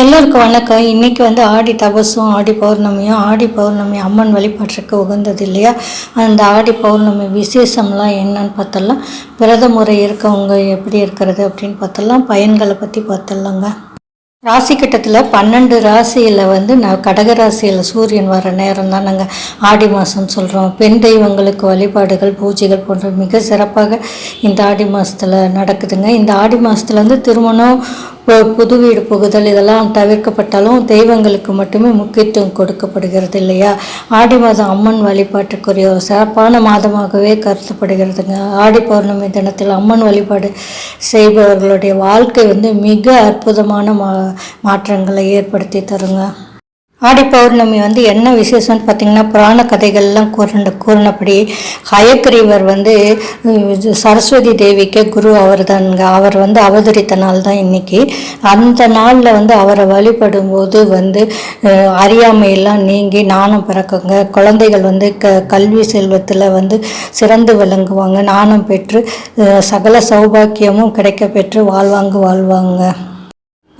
எல்லோருக்கும் வணக்கம். இன்றைக்கி வந்து ஆடி தபசும் ஆடி பௌர்ணமியும் ஆடி பௌர்ணமி அம்மன் வழிபாட்டுக்கு உகந்தது இல்லையா? அந்த ஆடி பௌர்ணமி விசேஷம்லாம் என்னன்னு பார்த்தலாம். விரத முறை இருக்கவங்க எப்படி இருக்கிறது அப்படின்னு பார்த்தலாம். பயன்களை பற்றி பார்த்தலாங்க. ராசி கட்டத்தில் பன்னெண்டு ராசியில் வந்து நான் கடக ராசியில் சூரியன் வர நேரம் தான் நாங்கள் ஆடி மாதம்னு சொல்கிறோம் பெண் தெய்வங்களுக்கு வழிபாடுகள் பூஜைகள் போன்ற மிக சிறப்பாக இந்த ஆடி மாதத்தில் நடக்குதுங்க. இந்த ஆடி மாதத்துல வந்து திருமணம் புது வீடு புகுதல் இதெல்லாம் தவிர்க்கப்பட்டாலும் தெய்வங்களுக்கு மட்டுமே முக்கியத்துவம் கொடுக்கப்படுகிறது இல்லையா ஆடி மாதம் அம்மன் வழிபாட்டுக்குரிய ஒரு சிறப்பான மாதமாகவே கருதப்படுகிறதுங்க. ஆடி பௌர்ணமி தினத்தில் அம்மன் வழிபாடு செய்பவர்களுடைய வாழ்க்கை வந்து மிக அற்புதமான மா மாற்றங்களை ஏற்படுத்தி தருங்க. ஆடி பௌர்ணமி வந்து என்ன விசேஷம்னு பார்த்தீங்கன்னா புராண கதைகள்லாம் கூறின கூறினபடி ஹயக்ரீவர் வந்து சரஸ்வதி தேவிக்கு குரு அவர் தானுங்க அவர் வந்து அவதரித்த நாள் தான் இன்னைக்கு. அந்த நாளில் வந்து அவரை வழிபடும் போது வந்து அறியாமையெல்லாம் நீங்கி நாணம் பிறக்குங்க. குழந்தைகள் வந்து க கல்வி செல்வத்தில் வந்து சிறந்து விளங்குவாங்க. நாணம் பெற்று சகல சௌபாக்கியமும் கிடைக்க பெற்று வாழ்வாங்க வாழ்வாங்க.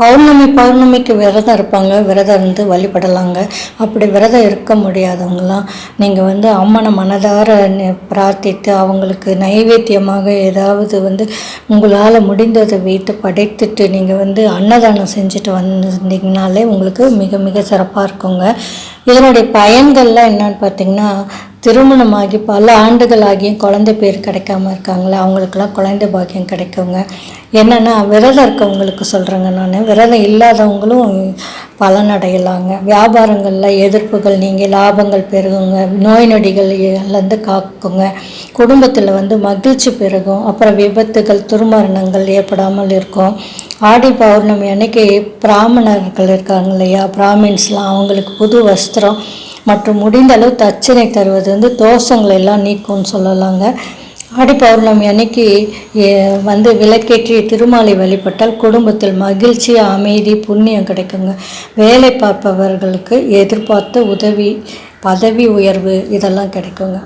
பௌர்ணமி பௌர்ணமிக்கு விரதம் இருப்பாங்க. விரதம் இருந்து வழிபடலாங்க. அப்படி விரதம் இருக்க முடியாதவங்களாம் நீங்கள் வந்து அம்மனை மனதார பிரார்த்தித்து அவங்களுக்கு நைவேத்தியமாக ஏதாவது வந்து உங்களால் முடிந்ததை வைத்து படைத்துட்டு நீங்கள் வந்து அன்னதானம் செஞ்சுட்டு வந்திருந்தீங்கனாலே உங்களுக்கு மிக மிக சிறப்பாக இருக்குங்க. இதனுடைய பயன்கள்லாம் என்னன்னு பார்த்தீங்கன்னா திருமணமாகி பல ஆண்டுகள் ஆகியும் குழந்தை பேர் கிடைக்காம இருக்காங்களே அவங்களுக்கெல்லாம் குழந்தை பாக்கியம் கிடைக்குங்க என்னென்னா விரதம் இருக்கவங்களுக்கு சொல்கிறேங்க நான். விரதம் இல்லாதவங்களும் பலனடையலாங்க. வியாபாரங்களில் எதிர்ப்புகள் நீங்கள் லாபங்கள் பெருகுங்க. நோய் நொடிகள்லேருந்து காக்குங்க. குடும்பத்தில் வந்து மகிழ்ச்சி பெருகும். அப்புறம் விபத்துகள் துர்மரணங்கள் ஏற்படாமல் இருக்கும். ஆடி பௌர்ணமி அன்னைக்கு பிராமணர்கள் இருக்காங்க இல்லையா? பிராமின்ஸ்லாம் அவங்களுக்கு புது வஸ்திரம் மற்றும் முடிந்த அளவு தட்சணை தருவது வந்து தோஷங்களை எல்லாம் நீக்கும்னு சொல்லலாங்க. ஆடி பௌர்ணமி அன்னைக்கு வந்து விளக்கேற்றி திருமாலை வழிபட்டால் குடும்பத்தில் மகிழ்ச்சி அமைதி புண்ணியம் கிடைக்குங்க. வேலை பார்ப்பவர்களுக்கு எதிர்பார்த்த உதவி பதவி உயர்வு இதெல்லாம் கிடைக்குங்க.